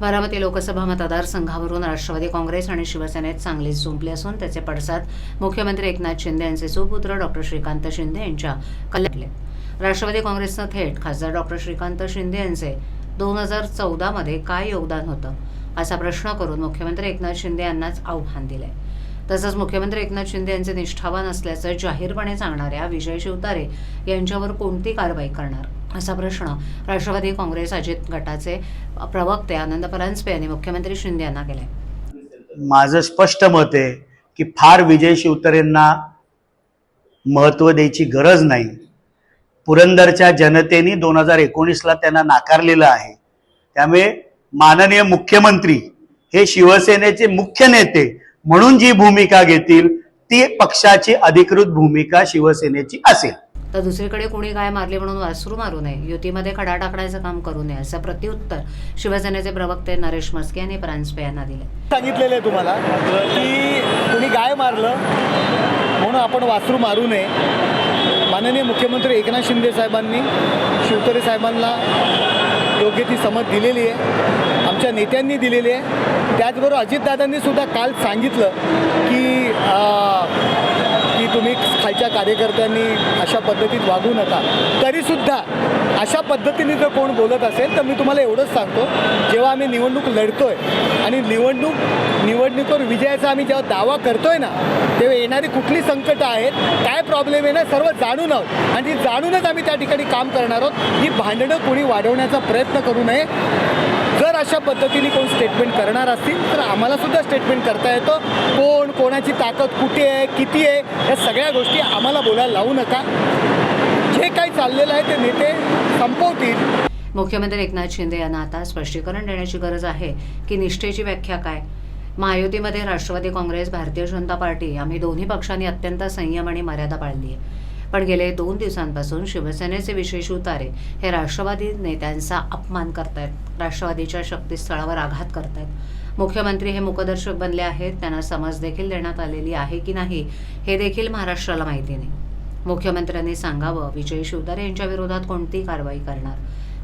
बारामती लोकसभा मतदारसंघावरून राष्ट्रवादी काँग्रेस आणि शिवसेनेत चांगलीच जुंपली असून त्याचे पडसाद मुख्यमंत्री एकनाथ शिंदे यांचे सुपुत्र डॉक्टर श्रीकांत शिंदे यांच्या कल्याणले राष्ट्रवादी काँग्रेसनं थेट खासदार डॉक्टर श्रीकांत शिंदे यांचे दोन हजार चौदामध्ये काय योगदान होतं? असा प्रश्न करून मुख्यमंत्री एकनाथ शिंदे यांनाच आव्हान दिलंय. तसंच मुख्यमंत्री एकनाथ शिंदे यांचे निष्ठावान असल्याचं जाहीरपणे सांगणाऱ्या विजय शिवतारे यांच्यावर कोणती कारवाई करणार? असा प्रश्न राष्ट्रवादी काँग्रेस अजित गटाचे प्रवक्ते आनंद परांजपे यांनी मुख्यमंत्री शिंदे यांना केले माझं स्पष्ट मत आहे की फार विजय शिवतरेंना महत्त्व द्यायची गरज नाही. पुरंदरच्या जनतेने दोन हजार एकोणीसला त्यांना नाकारलेलं आहे. त्यामुळे माननीय मुख्यमंत्री हे शिवसेनेचे मुख्य नेते म्हणून जी भूमिका घेतील ती पक्षाची अधिकृत भूमिका शिवसेनेची असेल. तर दुसरीकडे कोणी काय मारले म्हणून वासरू मारू नये. युतीमध्ये खडा टाकण्याचं काम करू नये असं प्रत्युत्तर शिवसेनेचे प्रवक्ते नरेश म्हस्के यांनी परांजपे यांना दिले. सांगितलेलं आहे तुम्हाला की कुणी गाय मारलं म्हणून आपण वासरू मारू नये. माननीय मुख्यमंत्री एकनाथ शिंदे साहेबांनी शिवतरे साहेबांना योग्य ती समज दिलेली आहे. आमच्या नेत्यांनी दिलेली आहे. त्याचबरोबर अजितदादांनी सुद्धा काल सांगितलं की कार्यकर्त्यांनी अशा पद्धतीत वागू नका. तरीसुद्धा अशा पद्धतीने जर कोण बोलत असेल तर मी तुम्हाला एवढंच सांगतो जेव्हा आम्ही निवडणूक लढतोय आणि निवडणूक निवडणुकीवर विजयाचा आम्ही जेव्हा दावा करतोय ना तेव्हा येणारी कुठली संकटं आहेत काय प्रॉब्लेम आहे ना सर्व जाणून आहोत. आणि ती जाणूनच आम्ही त्या ठिकाणी काम करणार आहोत. ही भांडणं कोणी वाढवण्याचा प्रयत्न करू नये जर अशा पद्धतीने कोण स्टेटमेंट करणार असतील तर आम्हाला सुद्धा स्टेटमेंट करता येतं. कोण कोणाची ताकद कुठे आहे किती आहे या सगळ्या गोष्टी आम्हाला बोलायला लावू नका. जे काही चाललेलं आहे ते नेते संपवतील. मुख्यमंत्री एकनाथ शिंदे यांना आता स्पष्टीकरण देण्याची गरज आहे की निष्ठेची व्याख्या काय? महायुतीमध्ये राष्ट्रवादी काँग्रेस भारतीय जनता पार्टी आम्ही दोन्ही पक्षांनी अत्यंत संयम आणि मर्यादा पाळली आहे. पण गेले दोन दिवसांपासून शिवसेनेचे विशेष उतारे हे राष्ट्रवादी नेत्यांचा अपमान करतायत. राष्ट्रवादीच्या शक्तीस्थळावर आघात करतायत. मुख्यमंत्री हे मुखदर्शक बनले आहेत. त्यांना समज देखील देण्यात आलेली आहे की नाही हे देखील महाराष्ट्राला माहिती नाही. मुख्यमंत्र्यांनी सांगावं विजय शिवतारे यांच्या विरोधात कोणती कारवाई करणार?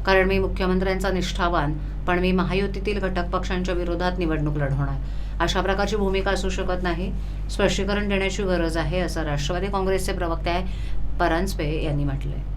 कारण मी मुख्यमंत्र्यांचा निष्ठावान पण मी महायुतीतील घटक पक्षांच्या विरोधात निवडणूक लढवणार. अशा प्रकारची भूमिका असू शकत नाही. स्पष्टीकरण देण्याची गरज आहे असं राष्ट्रवादी काँग्रेसचे प्रवक्ते परांजपे यांनी म्हटलंय.